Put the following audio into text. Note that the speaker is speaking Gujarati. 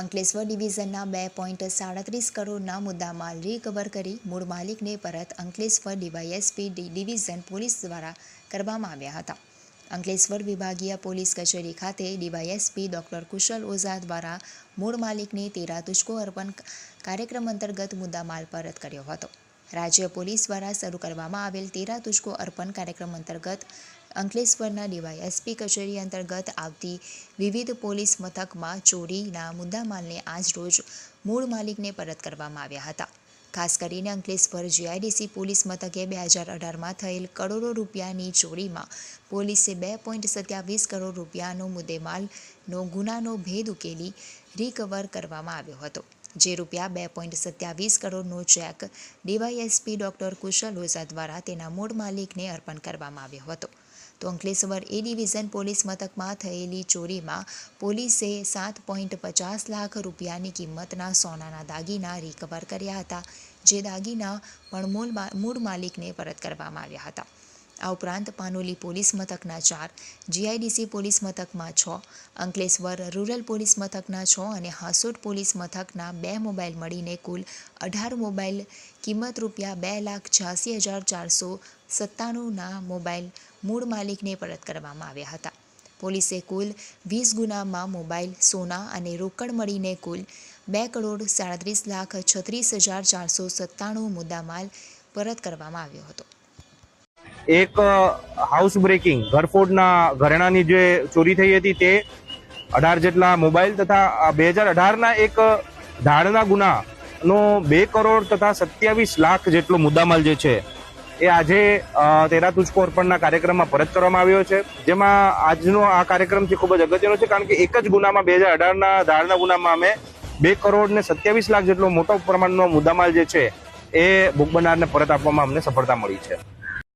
અંકલેશ્વર ડિવિઝનના બે પોઈન્ટ સાડત્રીસ કરોડના મુદ્દામાલ રિકવર કરી મૂળ માલિકને પરત અંકલેશ્વર ડીવાયએસપી ડિવિઝન પોલીસ દ્વારા કરવામાં આવ્યા હતા. અંકલેશ્વર વિભાગીય પોલીસ કચેરી ખાતે ડીવાયએસપી ડોક્ટર કુશલ ઓઝા દ્વારા મૂળ માલિકને તેરા તુષ્કો અર્પણ કાર્યક્રમ અંતર્ગત મુદ્દામાલ પરત કર્યો હતો. રાજ્ય પોલીસ દ્વારા શરૂ કરવામાં આવેલ તેરા તુષ્કો અર્પણ કાર્યક્રમ અંતર્ગત અંકલેશ્વરના ડીવાયએસપી કચેરી અંતર્ગત આવતી વિવિધ પોલીસ મથકમાં ચોરીના મુદ્દામાલને આજરોજ મૂળ માલિકને પરત કરવામાં આવ્યા હતા. ખાસ કરીને અંકલેશ્વર જીઆઈડીસી પોલીસ મથકે બે હજાર અઢારમાં થયેલ કરોડો રૂપિયાની ચોરીમાં પોલીસે બે પોઈન્ટ સત્યાવીસ કરોડ રૂપિયાનો મુદ્દેમાલનો ગુનાનો ભેદ ઉકેલી રિકવર કરવામાં આવ્યો હતો. જે રૂપિયા બે પોઈન્ટ સત્યાવીસ કરોડનો cheque DYSP doctor Kushal Ojha દ્વારા તેના મૂળ માલિકને અર્પણ કરવામાં આવ્યો હતો. તો અંકલેશ્વર એ ડિવિઝન પોલીસ મથકમાં થયેલી ચોરીમાં પોલીસે સાત પોઈન્ટ પચાસ લાખ રૂપિયાની કિંમતના સોનાના દાગીના રિકવર કર્યા હતા, જે દાગીના પણ મૂળ મૂળ માલિકને પરત કરવામાં આવ્યા હતા. આ ઉપરાંત પાનોલી પોલીસ મથકના ચાર, જીઆઈડીસી પોલીસ મથકમાં છ, અંકલેશ્વર રૂરલ પોલીસ મથકના છ અને હાસોટ પોલીસ મથકના બે મોબાઈલ મળીને કુલ અઢાર મોબાઈલ કિંમત રૂપિયા બે લાખ છ્યાસી હજાર ચારસો સત્તાણુંના મોબાઈલ મૂળ માલિકને પરત કરવામાં આવ્યા હતા. પોલીસે કુલ વીસ ગુનામાં મોબાઈલ, સોના અને રોકડ મળીને કુલ બે કરોડ સાડત્રીસ લાખ છત્રીસ હજાર ચારસો સત્તાણું મુદ્દામાલ પરત કરવામાં આવ્યો હતો. એક હાઉસ બ્રેકિંગ ઘરફોડના ઘરેણાની જે ચોરી થઈ હતી તે અઢાર જેટલા મોબાઈલ તથા બે હજાર અઢારના એક ધાડના ગુનાનો બે કરોડ તથા સત્યાવીસ લાખ જેટલો મુદ્દામાલ જે છે, એ આજે તેરા તુજકો અર્પણના કાર્યક્રમમાં પરત કરવામાં આવ્યો છે. જેમાં આજનો આ કાર્યક્રમ છે ખૂબ જ અગત્યનો છે, કારણ કે એક જ ગુનામાં બે હજાર અઢારના ધાડના ગુનામાં અમે બે કરોડ ને સત્યાવીસ લાખ જેટલો મોટો પ્રમાણનો મુદ્દામાલ જે છે, એ બુક બનારને પરત આપવામાં અમને સફળતા મળી છે.